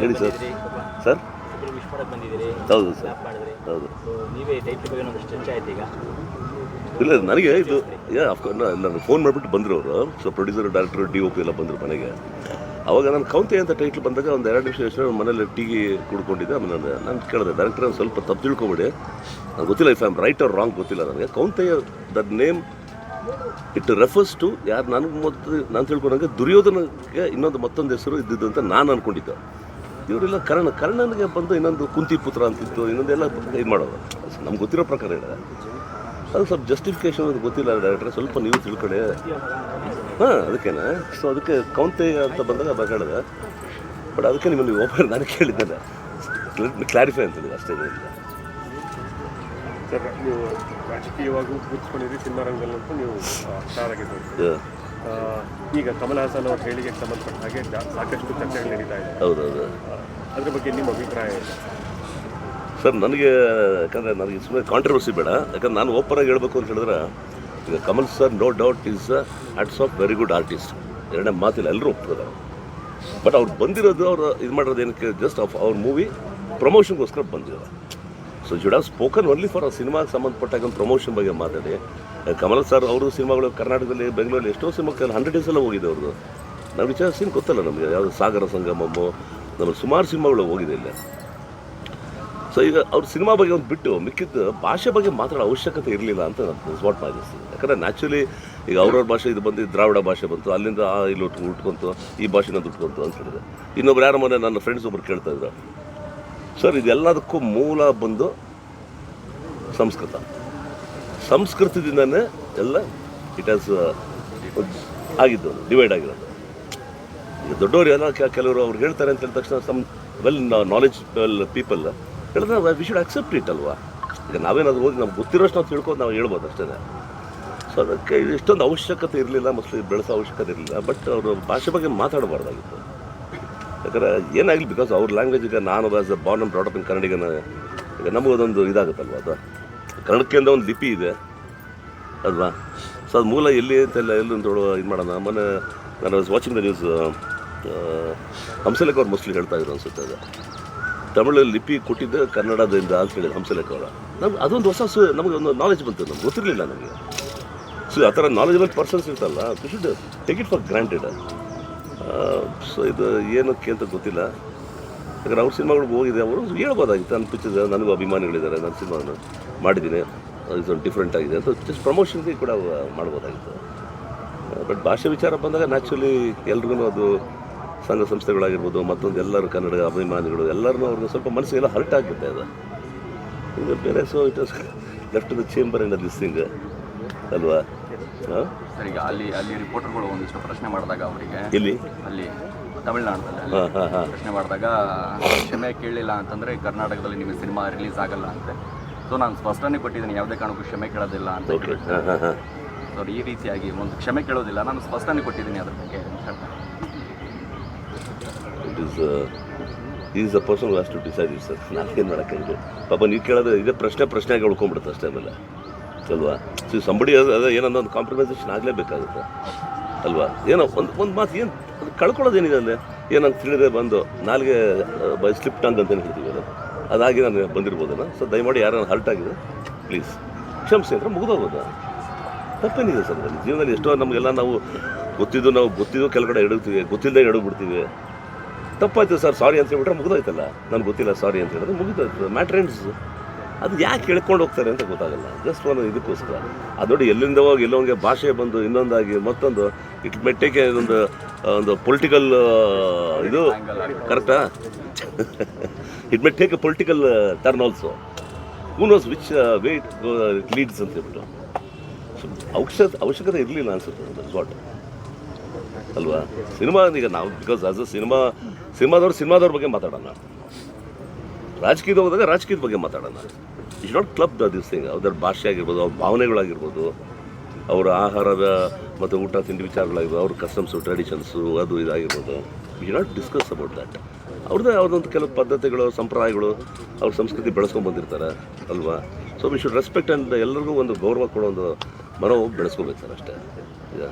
ಹೇಳಿ sir. Sir? ಹೌದು sir. ಹೌದು. ಇಲ್ಲ ನನಗೆ ಇದು ನಾನು ಫೋನ್ ಮಾಡಿಬಿಟ್ಟು ಬಂದರು ಅವರು. So producer director D O P ಎಲ್ಲ ಬಂದರು ಮನೆಗೆ. ಅವಾಗ ನಾನು ಕೌಂತೆ ಅಂತ ಟೈಟ್ಲ್ ಬಂದಾಗ ಒಂದು ಎರಡು ನಿಮಿಷ ಎಷ್ಟು ಮನೇಲಿ ಟೀ ಕುಡ್ಕೊಂಡಿದ್ದೆ. ಆಮೇಲೆ ನಾನು ನಾನು ಕೇಳಿದೆ ಡೈರೆಕ್ಟರ್ ಸ್ವಲ್ಪ ತಪ್ಪು ತಿಳ್ಕೊಬೇಡಿ. ನನಗೆ ಗೊತ್ತಿಲ್ಲ if I am right or wrong ಗೊತ್ತಿಲ್ಲ ನನಗೆ. Kaunteya the name it refers to ಯಾರು ನನಗೆ ಮೊದಲು ನಾನು ತಿಳ್ಕೊಂಡಂಗೆ ದುರ್ಯೋಧನಕ್ಕೆ ಇನ್ನೊಂದು ಮತ್ತೊಂದು ಹೆಸರು ಇದ್ದಿದ್ದು ಅಂತ ನಾನು ಅಂದ್ಕೊಂಡಿದ್ದೆ ಇವರೆಲ್ಲ ಕರ್ಣ, ಕರ್ಣನಿಗೆ ಬಂದು ಇನ್ನೊಂದು ಕುಂತಿ ಪುತ್ರ ಅಂತಿತ್ತು, ಇನ್ನೊಂದೆಲ್ಲ ಇದು ಮಾಡೋದು ನಮ್ಗೆ ಗೊತ್ತಿರೋ ಪ್ರಕಾರ ಹೇಳಿದೆ ಅದು ಸ್ವಲ್ಪ ಜಸ್ಟಿಫಿಕೇಶನ್ ಅದು ಗೊತ್ತಿಲ್ಲ ಡೈರೆಕ್ಟ್ರೆ ಸ್ವಲ್ಪ ನೀವು ತಿಳ್ಕೊಳ್ಳಿ. ಹಾಂ, ಅದಕ್ಕೇನೆ. ಸೊ ಅದಕ್ಕೆ ಕೌಂತೆ ಅಂತ ಬಂದಾಗ ಹೇಳಿದೆ. ಬಟ್ ಅದಕ್ಕೆ ನಿಮ್ಮಲ್ಲಿ ಓಪನ್ ನಾನು ಕೇಳಿದ್ದೇನೆ. ಕ್ಲಾರಿಫೈ ಅಂತ ಅಷ್ಟೇ. ಸರ್ ನೀವು ರಾಜಕೀಯವಾಗೂ ಗುರುತಿಸ್ಕೊಂಡಿರಿ ಸಿನಿಮಾ ರಂಗದಲ್ಲಂತೂ ನೀವು ಸ್ಟಾರ್ ಆಗಿದ್ದೀರಿ ಈಗ ಕಮಲ್ ಹಾಸನ್ ಅವ್ರ ಹೇಳಿಕೆಗೆ ಸಂಬಂಧಪಟ್ಟ ಹಾಗೆ ಸಾಕಷ್ಟು ಚರ್ಚೆಗಳು ನಡೀತಾ ಇದೆ. ಹೌದು ಹೌದು ಅದ್ರ ಬಗ್ಗೆ ನಿಮ್ಮ ಅಭಿಪ್ರಾಯ ಸರ್ ನನಗೆ ಯಾಕಂದರೆ ನನಗೆ ಸುಮ್ಮನೆ ಕಾಂಟ್ರವರ್ಸಿ ಬೇಡ. ಯಾಕಂದ್ರೆ ನಾನು ಓಪನ್ ಆಗಿ ಹೇಳಬೇಕು ಅಂತ ಹೇಳಿದ್ರೆ ಈಗ Kamal sir no doubt is it's of very good artist ಎರಡನೇ ಮಾತಿಲ್ಲ ಎಲ್ಲರೂ ಒಪ್ಪಿದ್ದಾರೆ ಬಟ್ ಅವ್ರು ಬಂದಿರೋದು ಅವರು ಇದು ಮಾಡಿರೋದು ಏನಕ್ಕೆ ಜಸ್ಟ್ ಆಫ್ ಅವ್ರ ಮೂವಿ ಪ್ರಮೋಷನ್ಗೋಸ್ಕರ ಬಂದಿದ್ದಾರೆ so should have spoken only for ಸಿನಿಮಾಗೆ ಸಂಬಂಧಪಟ್ಟಾಗ ಒಂದು ಪ್ರಮೋಷನ್ ಬಗ್ಗೆ ಮಾತಾಡಿ. ಕಮಲ್ ಸರ್ ಅವರು ಸಿನಿಮಾಗಳು ಕರ್ನಾಟಕದಲ್ಲಿ, ಬೆಂಗಳೂರಲ್ಲಿ ಎಷ್ಟೋ ಸಿನಿಮಾಕ್ಕೆ ಹಂಡ್ರೆಡ್ ಡೇಸ್ ಎಲ್ಲ ಹೋಗಿದೆ ಅವ್ರದ್ದು. ನಾವು ವಿಚಾರಿಸಿ ಗೊತ್ತಲ್ಲ ನಮಗೆ, ಯಾವುದು ಸಾಗರ ಸಂಗಮಮ್ಮು ನಮ್ಮ ಸುಮಾರು ಸಿನಿಮಾಗಳು ಹೋಗಿದೆ ಇಲ್ಲ. ಸೊ ಈಗ ಅವ್ರ ಸಿನಿಮಾ ಬಗ್ಗೆ ಒಂದು ಬಿಟ್ಟು ಮಿಕ್ಕಿದ್ದು ಭಾಷೆ ಬಗ್ಗೆ ಮಾತಾಡೋ ಅವಶ್ಯಕತೆ ಇರಲಿಲ್ಲ ಅಂತ ನಾನು ವಾಟ್ ಮಾಡಿಸ್ತೀನಿ. ಯಾಕಂದರೆ ನ್ಯಾಚುರಲಿ ಈಗ ಅವ್ರವ್ರ ಭಾಷೆ ಇದು ಬಂದು ದ್ರಾವಿಡ ಭಾಷೆ ಬಂತು, ಅಲ್ಲಿಂದ ಆ ಇಲ್ಲಿ ಉಟ್, ಉಟ್ಕೊಂತು, ಈ ಭಾಷೆನ ಉಟ್ಕೊಂತು ಅಂತ ಹೇಳಿದೆ ಇನ್ನೊಬ್ರು ಯಾರ ಮನೆ ನನ್ನ ಫ್ರೆಂಡ್ಸ್ ಒಬ್ರು ಕೇಳ್ತಾ ಇದ್ರು. ಸರ್ ಇದೆಲ್ಲದಕ್ಕೂ ಮೂಲ ಬಂದು ಸಂಸ್ಕೃತ. ಸಂಸ್ಕೃತದಿಂದನೇ ಎಲ್ಲ ಇಟ್ ಹ್ಯಾಸ್ ಆಗಿದ್ದು ಡಿವೈಡ್ ಆಗಿರೋದು. ಈಗ ದೊಡ್ಡವರು ಎಲ್ಲ ಕೆಲವರು ಅವ್ರು ಹೇಳ್ತಾರೆ ಅಂತ ಹೇಳಿದ ತಕ್ಷಣ some well knowledge well people ಹೇಳಿದ್ರೆ ವಿ ಶುಡ್ ಅಕ್ಸೆಪ್ಟ್ ಇಟ್ ಅಲ್ವಾ? ಈಗ ನಾವೇನಾದ್ರು ಹೋಗಿ ನಮ್ಗೆ ಗೊತ್ತಿರೋಷ್ಟು ನಾವು ತಿಳ್ಕೊಂಡು ನಾವು ಹೇಳ್ಬೋದು ಅಷ್ಟೇ. ಸೊ ಅದಕ್ಕೆ ಇಷ್ಟೊಂದು ಅವಶ್ಯಕತೆ ಇರಲಿಲ್ಲ ಮೋಸ್ಟ್ಲಿ ಬೆಳೆಸೋ ಅವಶ್ಯಕತೆ ಇರಲಿಲ್ಲ ಬಟ್ ಅವರು ಭಾಷೆ ಬಗ್ಗೆ ಮಾತಾಡಬಾರ್ದಾಗಿತ್ತು. ಯಾಕಂದರೆ ಏನಾಗಲಿ ಬಿಕಾಸ್ ಅವ್ರ ಲ್ಯಾಂಗ್ವೇಜ್ ಈಗ ನಾನು ಆಸ್ ಅ ಬಾರ್ನ್ ಬ್ರಾಡಪ್ ಇನ್ ಕನ್ನಡಿಗನ ಈಗ ನಮಗದೊಂದು ಇದಾಗುತ್ತಲ್ವ ಅದು? ಕನ್ನಡಕ್ಕೆ ಅಂತ ಒಂದು ಲಿಪಿ ಇದೆ. ಅಲ್ವಾ? ಸೊ ಅದು ಮೂಲ ಎಲ್ಲಿ ಅಂತೆಲ್ಲ ಎಲ್ಲಿ ಅಂತ ಇದು ಮಾಡೋಣ. ಮೊನ್ನೆ ನಾನು ವಾಚಿಂಗ್ ದ ನ್ಯೂಸ್ ಹಂಸಲೇಖ ಅವ್ರು ಮೋಸ್ಟ್ಲಿ ಹೇಳ್ತಾ ಇದ್ರು ಅನ್ಸುತ್ತೆ ಅದು. ತಮಿಳಲ್ಲಿ ಲಿಪಿ ಕೊಟ್ಟಿದ್ದು ಕನ್ನಡದಿಂದ ಅಂತ ಹೇಳಿದ್ರು ಹಂಸಲೇಖ ಅವರ. ನಮ್ಗೆ ಅದೊಂದು ಹೊಸ ಸು, ನಮಗೆ ಒಂದು ನಾಲೆಜ್ ಬಂತು. ನಮ್ಗೆ ಗೊತ್ತಿರಲಿಲ್ಲ ನಮಗೆ. ಸೊ ಆ ಥರ ನಾಲೆಜಬಲ್ ಪರ್ಸನ್ಸ್ ಇರ್ತಲ್ಲ we should take it for granted so ಇದು ಏನಕ್ಕೆ ಅಂತ ಗೊತ್ತಿಲ್ಲ. ಯಾಕಂದ್ರೆ ಅವ್ರ ಸಿನಿಮಾಗಳಿಗೆ ಹೋಗಿದೆ ಅವರು ಹೇಳ್ಬೋದಾಗಿತ್ತು. ಅನ್ಪಿಸಿದೆ ನನಗೂ ಅಭಿಮಾನಿಗಳಿದ್ದಾರೆ, ನನ್ನ ಸಿನಿಮಾನ ಮಾಡಿದ್ದೀನಿ. ಇದು ಡಿಫ್ರೆಂಟ್ ಆಗಿದೆ. ಅಂತ ಜಸ್ಟ್ ಪ್ರಮೋಷನ್ಗೆ ಕೂಡ ಮಾಡ್ಬೋದಾಗಿತ್ತು. ಬಟ್ ಭಾಷೆ ವಿಚಾರ ಬಂದಾಗ ನ್ಯಾಚುರಲಿ ಎಲ್ರಿಗೂ ಅದು ಸಂಘ ಸಂಸ್ಥೆಗಳಾಗಿರ್ಬೋದು ಮತ್ತೊಂದು ಎಲ್ಲರೂ ಕನ್ನಡ ಅಭಿಮಾನಿಗಳು ಎಲ್ಲರನ್ನೂ ಅವ್ರಿಗೆ ಸ್ವಲ್ಪ ಮನಸ್ಸಿಗೆಲ್ಲ ಹರ್ಟ್ ಆಗುತ್ತೆ ಅದು. ಈಗ ಬೇರೆ so it left the chamber in this thing ಅಲ್ವಾ? ಹಾಂ? ಸರ್ ಈಗ ಅಲ್ಲಿ ಅಲ್ಲಿ ರಿಪೋರ್ಟರ್ಗಳು ಒಂದಿಷ್ಟು ಪ್ರಶ್ನೆ ಮಾಡಿದಾಗ ಅವರಿಗೆ. ಇಲ್ಲಿ ಅಲ್ಲಿ ಹಾಂ ಪ್ರಶ್ನೆ ಮಾಡಿದಾಗ ಕ್ಷಮೆ ಕೇಳಲಿಲ್ಲ ಅಂತಂದ್ರೆ ಕರ್ನಾಟಕದಲ್ಲಿ ನಿಮಗೆ ಸಿನಿಮಾ ರಿಲೀಸ್ ಆಗಲ್ಲ ಅಂತೆ. ಸೊ ನಾನು ಸ್ಪಷ್ಟನೆ ಕೊಟ್ಟಿದ್ದೀನಿ ಯಾವುದೇ ಕಾರಣಕ್ಕೂ ಕ್ಷಮೆ ಕೇಳೋದಿಲ್ಲ ಅಂತ ಸೊ ಈ ರೀತಿಯಾಗಿ ಒಂದು ಕ್ಷಮೆ ಕೇಳೋದಿಲ್ಲ ನಾನು ಸ್ಪಷ್ಟನೆ ಕೊಟ್ಟಿದ್ದೀನಿ ಅದ್ರ ಬಗ್ಗೆ. ಅಂತ ಹೇಳ್ತಾರೆ it is is a person lost to decide it sir ನಾನೇನು ಮಾಡೋಕ್ಕಾಗಿದೆ ಪಾಪ ನೀವು ಕೇಳೋದು ಇದೇ ಪ್ರಶ್ನೆ ಪ್ರಶ್ನೆಗೆ ಉಳ್ಕೊಂಡ್ಬಿಡುತ್ತೆ ಅಷ್ಟೇ ಆಮೇಲೆ. ಅಲ್ವಾ? ಸೊ ಸಂಬಡಿ ಅದೇ ಏನಂದ ಒಂದು ಕಾಂಪ್ರಮೈಸೇಷನ್ ಆಗಲೇಬೇಕಾಗುತ್ತೆ. ಅಲ್ವಾ? ಏನೋ ಒಂದು ಒಂದು ಮಾತು ಏನು ಅದು ಕಳ್ಕೊಳ್ಳೋದೇನಿದೆ ಅಂದರೆ ಏನಂತ ತಿಳಿದ್ರೆ ಬಂದು ನಾಲ್ಗೆ ಬೈ ಸ್ಲಿಪ್ ಟಂಗ್ ಅಂತ ಹೇಳ್ತೀವಿ. ಅದಾಗಿ ನಾನು ಬಂದಿರ್ಬೋದಲ್ಲ? ಸೊ ದಯಮಾಡಿ ಯಾರು ಹರ್ಟ್ ಆಗಿದೆ ಪ್ಲೀಸ್ ಕ್ಷಮಿಸಿ ಅಂದರೆ ಮುಗಿದೋಗೋದು. ತಪ್ಪೇನಿದೆ ಸರ್ ನನ್ನ ಜೀವನದಲ್ಲಿ ಎಷ್ಟೋ ನಮಗೆಲ್ಲ ನಾವು ಗೊತ್ತಿದ್ದು ನಾವು ಗೊತ್ತಿದ್ದು ಕೆಳಗಡೆ ಕಡೆ ಎಡುತ್ತೀವಿ ಗೊತ್ತಿಲ್ಲದೆ ಎಡಗ್ಬಿಡ್ತೀವಿ. ತಪ್ಪಾಯ್ತು ಸರ್ ಸಾರಿ ಅಂತ ಹೇಳ್ಬಿಟ್ರೆ ಮುಗಿದೋಯ್ತಲ್ಲ? ನನಗೆ ಗೊತ್ತಿಲ್ಲ ಸಾರಿ ಅಂತ ಹೇಳಿದ್ರೆ ಮುಗಿದೋಯ್ತು ಮ್ಯಾಟ್ರ್ ಎಂಡ್ಸ್ ಅದು ಯಾಕೆ ಹೇಳ್ಕೊಂಡು ಹೋಗ್ತಾರೆ ಅಂತ ಗೊತ್ತಾಗಲ್ಲ. ಜಸ್ಟ್ ಒಂದು ಇದಕ್ಕೋಸ್ಕರ. ಅದು ನೋಡಿ ಎಲ್ಲಿಂದ ಹೋಗಿ ಎಲ್ಲೊಂದಿಗೆ ಭಾಷೆ ಬಂದು ಇನ್ನೊಂದಾಗಿ ಮತ್ತೊಂದು ಇಟ್ ಮೆಟ್ಟಿಗೆ ಒಂದು ಒಂದು ಪೊಲಿಟಿಕಲ್ ಇದು. ಕರೆಕ್ಟಾ it may take a political turn also who knows which way it leads ಅಂತ ಹೇಳ್ಬಿಟ್ಟು. ಸೊ ಅವಶ್ಯ ಅವಶ್ಯಕತೆ ಇರಲಿಲ್ಲ ಅನ್ಸುತ್ತೆ ವಾಟ್ ಅಲ್ವಾ? ಸಿನಿಮಾ ಈಗ ನಾವು ಬಿಕಾಸ್ ಆಸ್ ಅ ಸಿನಿಮಾ, ಸಿನಿಮಾದವ್ರು ಸಿನಿಮಾದವ್ರ ಬಗ್ಗೆ ಮಾತಾಡೋಣ. ರಾಜಕೀಯದ ಹೋದಾಗ ರಾಜಕೀಯದ ಬಗ್ಗೆ ಮಾತಾಡೋಣ. Is not club this thing ಅವ್ರ ಭಾಷೆ ಆಗಿರ್ಬೋದು, ಅವ್ರ ಭಾವನೆಗಳಾಗಿರ್ಬೋದು. ಅವರ ಆಹಾರದ ಮತ್ತು ಊಟ ತಿಂಡಿ ವಿಚಾರಗಳಾಗಿರ್ಬೋದು, ಅವ್ರ ಕಸ್ಟಮ್ಸು ಟ್ರೆಡಿಷನ್ಸು ಅದು ಇದಾಗಿರ್ಬೋದು. We not discuss about that ಅವ್ರದ್ದೇ ಅವ್ರದ್ದೊಂದು ಕೆಲವು ಪದ್ಧತಿಗಳು, ಸಂಪ್ರದಾಯಗಳು ಅವ್ರ ಸಂಸ್ಕೃತಿ ಬೆಳೆಸ್ಕೊಂಡು ಬಂದಿರ್ತಾರೆ ಅಲ್ವಾ? ಸೊ ವಿ ಶುಡ್ ರೆಸ್ಪೆಕ್ಟ್ ಅಂತ ಎಲ್ಲರಿಗೂ ಒಂದು ಗೌರವ ಕೊಡೋ ಒಂದು ಮನವು ಬೆಳೆಸ್ಕೋಬೇಕು ಸರ್ ಅಷ್ಟೇ. ಈಗ